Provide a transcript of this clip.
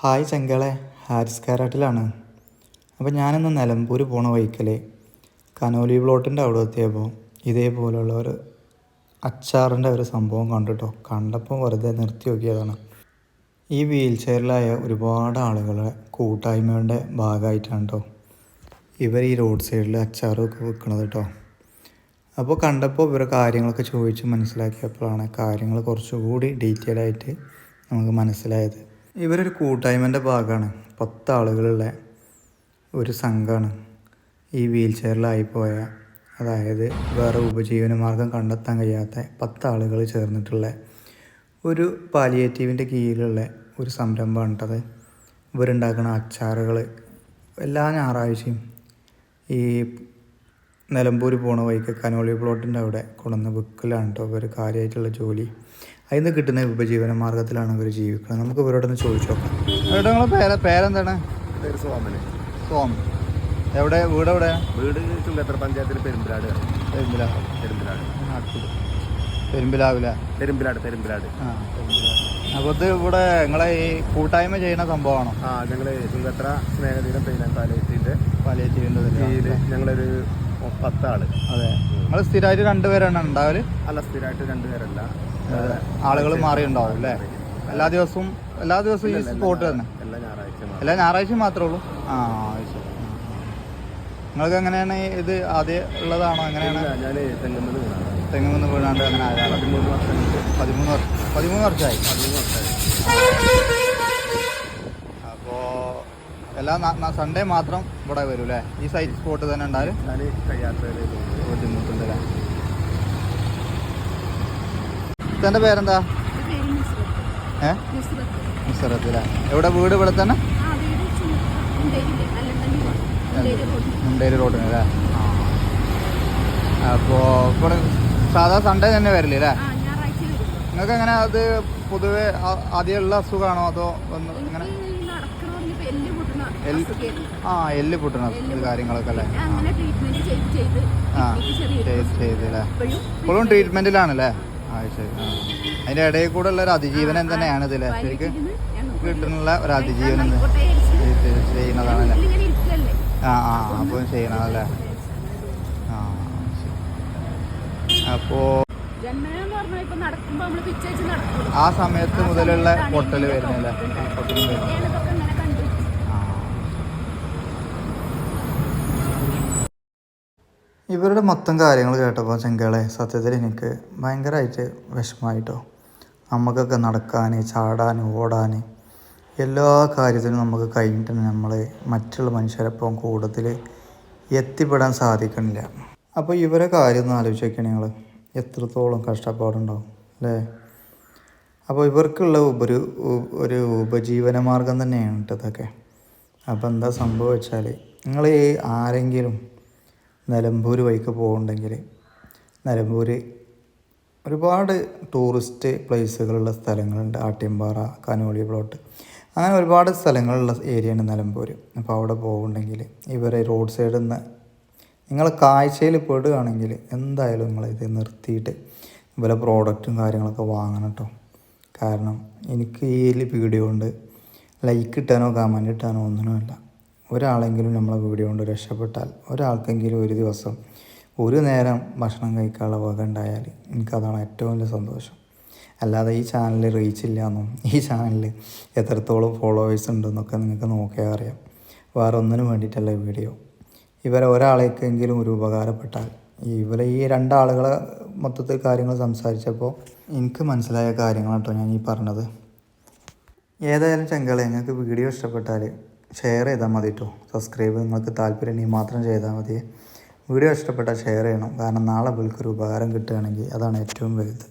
Hi ചെങ്കളെ Haris കാരാട്ടിലാണ്. അപ്പോൾ ഞാനിന്ന് നിലമ്പൂർ പോണ വഴിക്കൽ കനോലി പ്ലോട്ടിന്റെ അവിടെ എത്തിയപ്പോൾ ഇതേപോലുള്ള ഒരു അച്ചാറിന്റെ ഒരു സംഭവം കണ്ടിട്ടോ കണ്ടപ്പോൾ വെറുതെ നിർത്തി നോക്കിയതാണ്. ഈ വീൽ ചെയറിലായ ഒരുപാട് ആളുകളെ കൂട്ടായ്മയുടെ ഭാഗമായിട്ടാണ് കേട്ടോ ഇവർ ഈ റോഡ് സൈഡിൽ അച്ചാറൊക്കെ വിൽക്കണത് കേട്ടോ. അപ്പോൾ കണ്ടപ്പോൾ ഇവരെ കാര്യങ്ങളൊക്കെ ചോദിച്ച് മനസ്സിലാക്കിയപ്പോഴാണ് കാര്യങ്ങൾ കുറച്ചുകൂടി ഡീറ്റെയിൽ ആയിട്ട് നമുക്ക് മനസ്സിലായത്. ഇവരൊരു കൂട്ടായ്മന്റെ ഭാഗമാണ്. പത്ത് ആളുകളുള്ള ഒരു സംഘമാണ് ഈ വീൽ ചെയറിലായിപ്പോയ അതായത് വേറെ ഉപജീവന മാർഗം കണ്ടെത്താൻ കഴിയാത്ത പത്ത് ആളുകൾ ചേർന്നിട്ടുള്ള ഒരു പാലിയേറ്റീവിന്റെ കീഴിലുള്ള ഒരു സംരംഭമാണ് കേട്ടത് ഇവരുണ്ടാക്കുന്ന അച്ചാറുകൾ എല്ലാ ഞായറാഴ്ചയും ഈ നിലമ്പൂർ പോണ വഴിക്ക് കനോളി പ്ലോട്ടിന്റെ അവിടെ കൊണ്ടുവന്ന ബുക്കിലാണ് കേട്ടോ ഇവർ കാര്യമായിട്ടുള്ള ജോലി. അതിൽ നിന്ന് കിട്ടുന്ന ഉപജീവന മാർഗത്തിലാണ് ഇവർ ജീവിക്കുന്നത്. നമുക്ക് ഇവരോടൊന്ന് ചോദിച്ചു നോക്കാം. നിങ്ങളെ പേര് പേരെന്താണ്? പേര് സോമന് സോം എവിടെ? വീട് എവിടെ? വീട് പഞ്ചായത്തിലെ പെരുമ്പിലാട്. പെരുമ്പിലാ പെരുമ്പിലാട്. പെരുമ്പിലാവില്ല പെരുമ്പിലാട് പെരുമ്പിലാട്. ആ അപ്പോൾ ഇത് ഇവിടെ നിങ്ങളെ ഈ കൂട്ടായ്മ ചെയ്യുന്ന സംഭവമാണോ? ആ ഞങ്ങൾ ചുങ്കത്ര സ്നേഹതീരം പെയിനാൻ പാലയത്തിന്റെ കീഴിൽ ഞങ്ങളൊരു പത്താൾ. അതെ. നിങ്ങൾ സ്ഥിരമായിട്ട് രണ്ടുപേരാണ് ഉണ്ടാവൽ? അല്ല സ്ഥിരമായിട്ട് രണ്ടുപേരല്ല. ആളുകൾ മാറിയുണ്ടാവും അല്ലേ? എല്ലാ ദിവസവും എല്ലാ ദിവസവും ഈ സ്പോട്ട് തന്നെ. എല്ലാ ഞായറാഴ്ച മാത്രമേ ഉള്ളൂ. ആ ശരി. നിങ്ങൾക്ക് എങ്ങനെയാണ് ഇത് ആദ്യം ഉള്ളതാണോ? എങ്ങനെയാണ്? ഇല്ല, ഞാൻ തെങ്ങുന്നത് വീണാണ് തെങ്ങ് നിന്ന് വീണാണ്ട് അങ്ങനെ ആയാൽ പതിമൂന്ന് വർഷം. പതിമൂന്ന് വർഷം പതിമൂന്ന് വർഷമായി. പതിമൂന്ന് വർഷമായി. അപ്പോൾ എല്ലാ സൺഡേ മാത്രം ഇവിടെ വരും അല്ലേ? ഈ സൈറ്റ് സ്പോട്ട് തന്നെ ഉണ്ടായാലും ബുദ്ധിമുട്ടുണ്ട് അല്ലേ? ഇതെന്റെ പേരെന്താ? ഏ? മുസറത്ത് അല്ലേ എവിടെ വീട് ഇവിടെ തന്നെ? മുണ്ടേരി റോഡിന് അല്ലേ? അപ്പോൾ ഇവിടെ സാധാ സൺഡേ തന്നെ വരില്ലേ അല്ലേ? നിങ്ങൾക്ക് എങ്ങനെ അത് പൊതുവെ ആദ്യമുള്ള അസുഖമാണോ അതോ ഒന്ന് ഇങ്ങനെ ആ എല്ല് പൊട്ടണ കാര്യങ്ങളൊക്കെ അല്ലേ? ആ. ചെയ്തില്ലേ ചെറിയൊരു ചെയ്ത് ചെയ്ത് അല്ലേ? ഇപ്പോഴും ഇപ്പോഴും ശരി. ആ. അതിന്റെ ഇടയിൽ കൂടെ ഉള്ള ഒരു അതിജീവനം തന്നെയാണ് ഇതിൽ ശരിക്കും കിട്ടുന്നുള്ള ഒരു അതിജീവനം ചെയ്യുന്നതാണല്ലേ ആ ആ അപ്പോൾ ചെയ്യണതല്ലേ? ആ അപ്പോൾ ആ സമയത്ത് മുതലുള്ള പൊട്ടൽ വരുന്നില്ല പൊട്ടലും വരുന്നത് ഇതൊക്കെ ഇങ്ങനെ കണ്ടു ആ. ഇവരുടെ മൊത്തം കാര്യങ്ങൾ കേട്ടപ്പോൾ ചെങ്കളെ സത്യത്തിൽ എനിക്ക് ഭയങ്കരമായിട്ട് വിഷമമായിട്ടോ. നമുക്കൊക്കെ നടക്കാൻ ചാടാൻ ഓടാൻ എല്ലാ കാര്യത്തിനും നമുക്ക് കഴിഞ്ഞിട്ട് നമ്മൾ മറ്റുള്ള മനുഷ്യരൊപ്പം കൂടുതൽ എത്തിപ്പെടാൻ സാധിക്കണില്ല. അപ്പോൾ ഇവരെ കാര്യം ഒന്ന് ആലോചിച്ച് നോക്കിയാണ് നിങ്ങൾ എത്രത്തോളം കഷ്ടപ്പാടുണ്ടാവും അല്ലേ? അപ്പോൾ ഇവർക്കുള്ള ഒരു ഒരു ഉപജീവന മാർഗം തന്നെയാണ് ഇതൊക്കെ അപ്പോൾ എന്താ സംഭവം വെച്ചാൽ നിങ്ങൾ ആരെങ്കിലും നിലമ്പൂർ വഴിക്ക് പോകുന്നുണ്ടെങ്കിൽ നിലമ്പൂർ ഒരുപാട് ടൂറിസ്റ്റ് പ്ലേസുകളുള്ള സ്ഥലങ്ങളുണ്ട്. ആട്ടിയമ്പാറ കനോളി പ്ലോട്ട് അങ്ങനെ ഒരുപാട് സ്ഥലങ്ങളുള്ള ഏരിയയാണ് നിലമ്പൂർ അപ്പോൾ അവിടെ പോകുന്നുണ്ടെങ്കിൽ ഇവരെ റോഡ് സൈഡിൽ നിന്ന് നിങ്ങൾ കാഴ്ചയിൽ പെടുകയാണെങ്കിൽ എന്തായാലും നിങ്ങൾ ഇത് നിർത്തിയിട്ട് ഇവരെ പ്രോഡക്റ്റും കാര്യങ്ങളൊക്കെ വാങ്ങണം കേട്ടോ കാരണം എനിക്ക് ഈ വീഡിയോ കൊണ്ട് ലൈക്ക് ഇട്ടാനോ കമന്റ് ഇട്ടാനോ ഒന്നിനുമല്ല. ഒരാളെങ്കിലും നമ്മളെ വീഡിയോ കൊണ്ട് രക്ഷപ്പെട്ടാൽ ഒരാൾക്കെങ്കിലും ഒരു ദിവസം ഒരു നേരം ഭക്ഷണം കഴിക്കാനുള്ള വക ഉണ്ടായാൽ എനിക്കതാണ് ഏറ്റവും വലിയ സന്തോഷം. അല്ലാതെ ഈ ചാനലിൽ റീച്ച് ഇല്ല എന്നും ഈ ചാനലിൽ എത്രത്തോളം ഫോളോവേഴ്സ് ഉണ്ടെന്നൊക്കെ നിങ്ങൾക്ക് നോക്കിയാൽ അറിയാം. വേറെ ഒന്നിനും വേണ്ടിയിട്ടല്ല ഈ വീഡിയോ ഇവരെ ഒരാളേക്കെങ്കിലും ഒരു ഉപകാരപ്പെട്ടാൽ ഇവരെ ഈ രണ്ടാളുകളെ മൊത്തത്തിൽ കാര്യങ്ങൾ സംസാരിച്ചപ്പോൾ എനിക്ക് മനസ്സിലായ കാര്യങ്ങളാണ് കേട്ടോ ഞാൻ ഈ പറഞ്ഞത്. ഏതായാലും ചെങ്കളെ നിങ്ങൾക്ക് വീഡിയോ ഇഷ്ടപ്പെട്ടാൽ ഷെയർ ചെയ്താൽ മതി കേട്ടോ സബ്സ്ക്രൈബ് നിങ്ങൾക്ക് താല്പര്യമുണ്ടെങ്കിൽ മാത്രം ചെയ്താൽ മതി. വീഡിയോ ഇഷ്ടപ്പെട്ടാൽ ഷെയർ ചെയ്യണം. കാരണം നാളെ വിളിക്കൊരു ഉപകാരം കിട്ടുകയാണെങ്കിൽ അതാണ് ഏറ്റവും വലുത്.